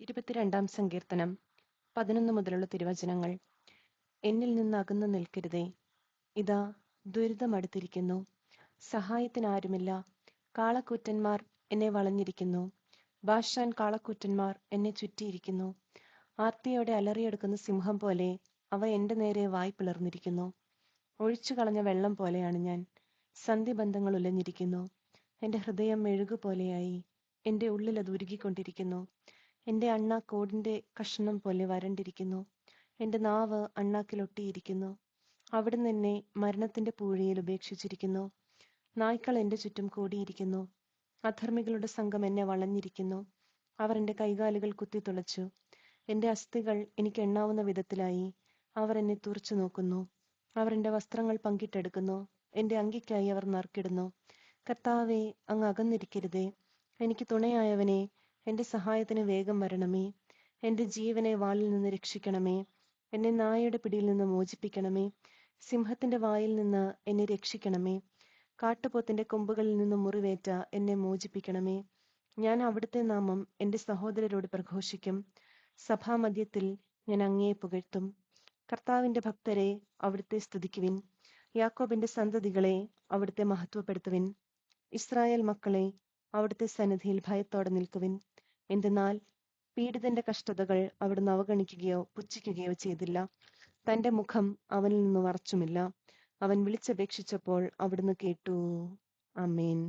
ഇരുപത്തിരണ്ടാം സങ്കീർത്തനം പതിനൊന്ന് മുതലുള്ള തിരുവചനങ്ങൾ. എന്നിൽ നിന്ന് അകന്നു നിൽക്കരുതേ. ഇതാ ദുരിതമടുത്തിരിക്കുന്നു. സഹായത്തിനാരുമില്ല. കാളക്കൂറ്റന്മാർ എന്നെ വളഞ്ഞിരിക്കുന്നു. ബാഷാൻ കാളക്കൂറ്റന്മാർ എന്നെ ചുറ്റിയിരിക്കുന്നു. ആർത്തിയോടെ അലറിയെടുക്കുന്ന സിംഹം പോലെ അവ എന്റെ നേരെ വായ് പിളർന്നിരിക്കുന്നു. ഒഴിച്ചു കളഞ്ഞ വെള്ളം പോലെയാണ് ഞാൻ. സന്ധിബന്ധങ്ങൾ ഉലഞ്ഞിരിക്കുന്നു. എന്റെ ഹൃദയം മെഴുകുപോലെയായി എന്റെ ഉള്ളിൽ അത് ഉരുകിക്കൊണ്ടിരിക്കുന്നു. എന്റെ അണ്ണ കോടിന്റെ കഷ്ണം പോലെ വരണ്ടിരിക്കുന്നു. എന്റെ നാവ് അണ്ണാക്കിലൊട്ടിയിരിക്കുന്നു അവിടുന്ന് എന്നെ മരണത്തിന്റെ പൂഴിയിൽ ഉപേക്ഷിച്ചിരിക്കുന്നു. നായ്ക്കൾ എന്റെ ചുറ്റും കൂടിയിരിക്കുന്നു. അധർമ്മികളുടെ സംഘം എന്നെ വളഞ്ഞിരിക്കുന്നു. അവർ എന്റെ കൈകാലുകൾ കുത്തിത്തുളച്ചു എന്റെ അസ്ഥികൾ എനിക്ക് എണ്ണാവുന്ന വിധത്തിലായി. അവർ എന്നെ തുറച്ചു നോക്കുന്നു. അവർ എന്റെ വസ്ത്രങ്ങൾ പങ്കിട്ടെടുക്കുന്നു. എന്റെ അങ്കിക്കായി അവർ നറുക്കിടുന്നു. കർത്താവെ അങ്ങ് അകന്നിരിക്കരുതേ. എനിക്ക് തുണയായവനെ എന്റെ സഹായത്തിന് വേഗം വരണമേ. എന്റെ ജീവനെ വാളിൽ നിന്ന് രക്ഷിക്കണമേ. എന്നെ നായയുടെ പിടിയിൽ നിന്ന് മോചിപ്പിക്കണമേ. സിംഹത്തിന്റെ വായിൽ നിന്ന് എന്നെ രക്ഷിക്കണമേ. കാട്ടുപോത്തിന്റെ കൊമ്പുകളിൽ നിന്ന് മുറിവേറ്റ എന്നെ മോചിപ്പിക്കണമേ. ഞാൻ അവിടുത്തെ നാമം എന്റെ സഹോദരരോട് പ്രഘോഷിക്കും. സഭാമധ്യത്തിൽ ഞാൻ അങ്ങയെ പുകഴ്ത്തും. കർത്താവിന്റെ ഭക്തരെ അവിടുത്തെ സ്തുതിക്കുവിൻ. യാക്കോബിന്റെ സന്തതികളെ അവിടുത്തെ മഹത്വപ്പെടുത്തുവിൻ. ഇസ്രായേൽ മക്കളെ അവിടുത്തെ സന്നിധിയിൽ ഭയത്തോടെ നിൽക്കുവിൻ. എന്തെന്നാൽ പീഡിതന്റെ കഷ്ടതകൾ അവിടുന്ന് അവഗണിക്കുകയോ പുച്ഛിക്കുകയോ ചെയ്തില്ല. തന്റെ മുഖം അവനിൽ നിന്ന് മറച്ചുമില്ല അവൻ വിളിച്ചപേക്ഷിച്ചപ്പോൾ അവിടുന്ന് കേട്ടു അമേൻ.